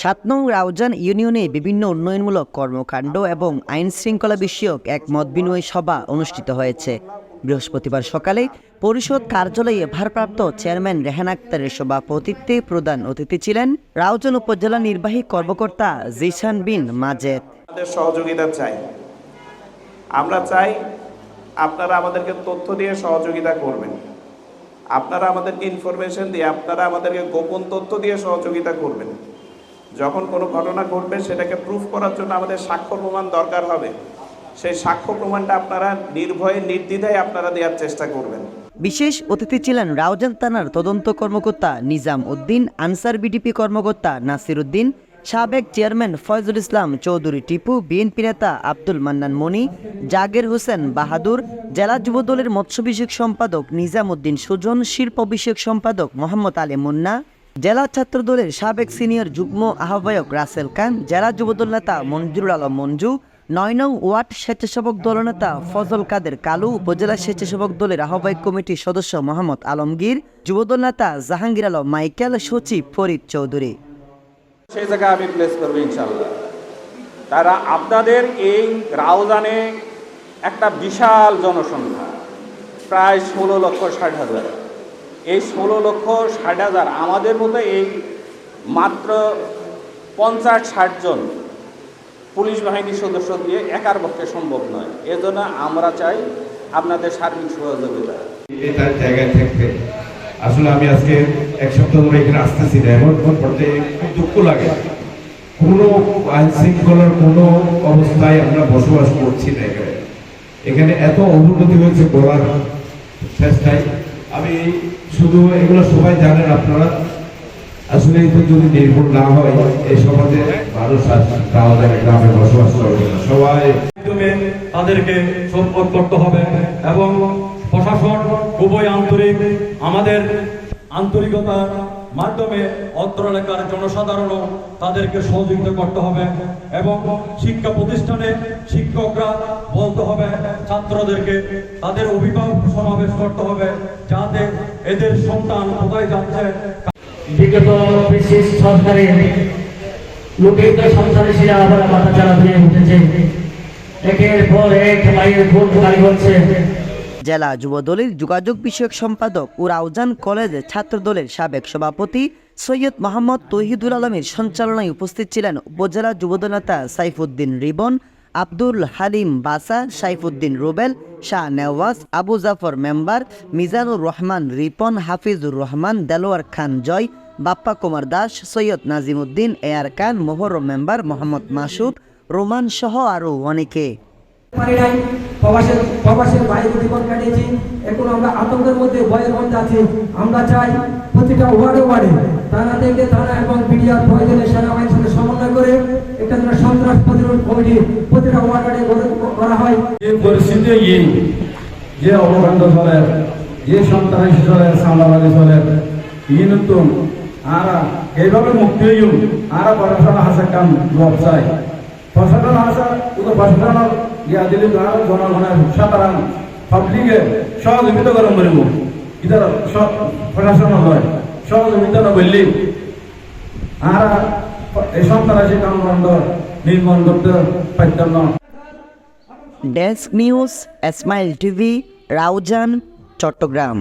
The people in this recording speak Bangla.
সাত নং রাউজান ইউনিয়নে বিভিন্ন উন্নয়নমূলক কর্মকাণ্ড এবং আইন শৃঙ্খলা বিষয়ক এক মত বিনিময় সভা অনুষ্ঠিত হয়েছে। বৃহস্পতিবার সকালে পরিষদ কার্যালয়ে ভারপ্রাপ্ত চেয়ারম্যান রেহান আক্তারের সভাপতিত্বে প্রধান অতিথি ছিলেন রাউজান উপজেলা নির্বাহী কর্মকর্তা জিসান বিন মাজেদ। সহযোগিতা চাই। আমরা চাই আপনারা আমাদেরকে তথ্য দিয়ে সহযোগিতা করবেন। আপনারা আমাদেরকে ইনফরমেশন দিয়ে আপনারা আমাদেরকে গোপন তথ্য দিয়ে সহযোগিতা করবেন। যখন কোনো ঘটনা ঘটবে, সেটাকে প্রুফ করার জন্য আমাদের সাক্ষ্য প্রমাণ দরকার হবে। সেই সাক্ষ্য প্রমাণটা আপনারা নির্ভয়ে, নির্দ্বিধায় আপনারা দেওয়ার চেষ্টা করবেন। বিশেষ অতিথি ছিলেন রাউজান থানার তদন্ত কর্মকর্তা নিজাম উদ্দিন, আনসার বিডিপি কর্মকর্তা নাসির উদ্দিন, সাবেক চেয়ারম্যান ফয়জুল ইসলাম চৌধুরী টিপু, বিএনপি নেতা আব্দুল মান্নান মনি জাগের হোসেন বাহাদুর, জেলা যুবদলের মৎস্য বিষয়ক সম্পাদক নিজাম উদ্দিন সুজন, শিল্প বিষয়ক সম্পাদক মোহাম্মদ আলী মুন্না জেলা ছাত্র দলের সাবেক সিনিয়র যুগ্ম আহ্বায়ক রাসেল খান, জেলা যুবদল নেতা মঞ্জুরুল আলম মঞ্জু, নয় নং ওয়ার্ড স্বেচ্ছাসেবক দলনেতা ফজল কাদের কালু, উপজেলা স্বেচ্ছাসেবক দলের আহ্বায়ক কমিটির সদস্য মোহাম্মদ আলমগীর, যুবদল নেতা জাহাঙ্গীর আলম মাইকেল, সচিব ফরিদ চৌধুরী। সেই জায়গায় আমি প্লেস করব ইনশাল্লাহ তারা আপনাদের এই রাউজানে একটা বিশাল জনসংখ্যা, প্রায় ষোলো লক্ষ ষাট হাজার। এই ষোলো লক্ষ ষাট হাজার, আমাদের মতো এই মাত্র পঞ্চাশ ষাট জন পুলিশ বাহিনীর সদস্য দিয়ে একার পক্ষে সম্ভব নয়। এজন্য আমরা চাই আপনাদের সার্বিক সহযোগিতা। জায়গায় আসলে আমি আজকে এক সপ্তাহ ধরে এখানে আসতেছি না। এমন কোন পর্যায়ে খুব দুঃখ লাগে। কোনো আইন শৃঙ্খলার কোনো অবস্থায় আমরা বসবাস করছি না এখানে। এখানে এত অবনতি হয়েছে বলার চেষ্টায়। আমি শুধু এগুলো সবাই জানেন আপনারা। আসলে এটা যদি নির্ভুল না হয় এই সমাজে মানুষ তাহলে গ্রামে বসবাস করবে সবাই তাদেরকে সম্পদ করতে হবে এবং প্রশাসন খুবই আন্তরিক, আমাদের আন্তরিকতার মাধ্যমে অত্র এলাকার জনসাধারণও তাদেরকে সহযোগিতা করতে হবে এবং শিক্ষা প্রতিষ্ঠানে শিক্ষকরা বলতে হবে ছাত্রদেরকে তাদের অভিভাবক সমাবেশ করতে হবে যাতে এদের সন্তান কোথায় যাচ্ছে। বিগত ব্রিটিশ সরকারের লুকিত সন্ত্রাসীরা আবার মাথা চারা দিয়ে উঠেছে। একের পর এক মায়ের ভোট গাড়ি হচ্ছে। জেলা যুবদলের যোগাযোগ বিষয়ক সম্পাদক ও রাউজান কলেজের ছাত্রদলের সাবেক সভাপতি সৈয়দ মোহাম্মদ তহিদুল আলমের সঞ্চালনায় উপস্থিত ছিলেন উপজেলা যুবদল নেতা সাইফুদ্দিন রিবন আব্দুল হালিম বাসা, সাইফুদ্দিন রুবেল, শাহ নেওয়াজ, আবু জাফর মেম্বার, মিজানুর রহমান, রিপন হাফিজুর রহমান, দেলোয়ার খান জয়, বাপ্পা কুমার দাস, সৈয়দ নাজিমুদ্দিন এয়ার খান, মোহরম মেম্বার মোহাম্মদ মাসুদ, রোমান সহ আরও অনেকে। আমরা চাই প্রতিটা ওয়ার্ডে ওয়ার্ডে থানা থেকে থানা এবং বিডিআর প্রয়োজনে সেনাবাহিনীর সাথে সমন্বয় করে একটা সন্ত্রাস প্রতিরোধ কমিটি প্রতিটা ওয়ার্ডে করা হয়। এই পরিস্থিতি এই, যে অবকাণ্ড চলে, যে সন্ত্রাসী চলে সামলাবাদী চলে কিন্তু আর, এইভাবে মুক্তি হইম আর প্রশাসন হাসা কাম লব চাই। প্রশাসন হাসা কিন্তু প্রশাসন ইয়া দিলে জনগণের সাধারণ পাবলিকে সহযোগিতা করে মরিব ইতার প্রশাসন হয়। বন্ধ নির্মাণ করতে পারতাম না desk news Esmail TV Raozan Chattogram